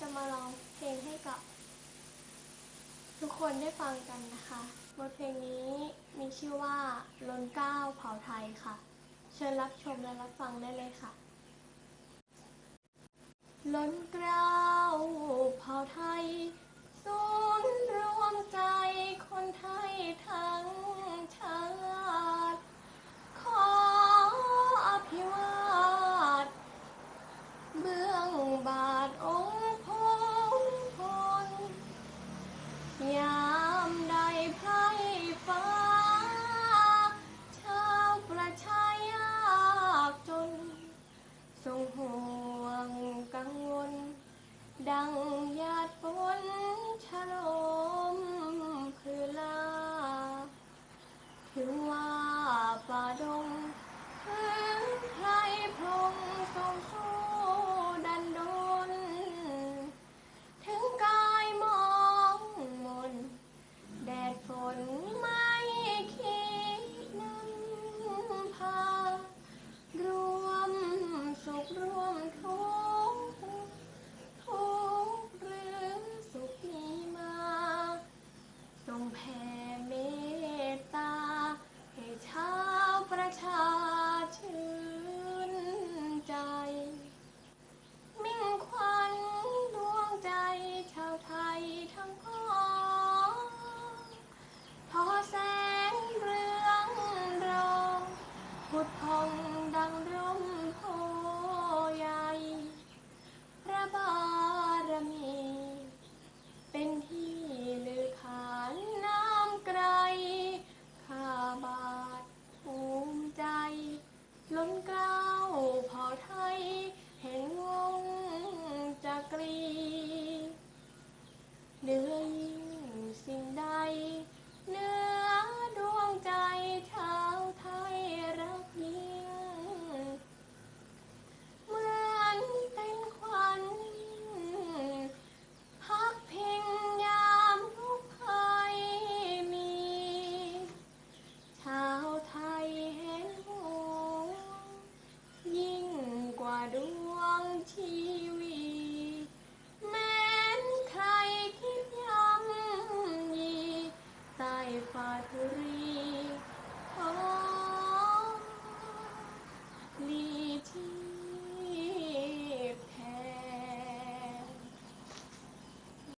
จะมาร้องเพลงให้กับ ทุกคนได้ฟังกันนะคะ บทเพลงนี้มีชื่อว่าล้นเกล้าเผาไทยค่ะ เชิญรับชมและรับฟังได้เลยค่ะ ล้นเกล้าเผาไทย ว พุทธองดังร่มโพใหญ่ พระบารมี เป็นที่ลือขานน้ำไกล ข้าบาทภูมิใจ ล้นเกล้าพอไทย Tea.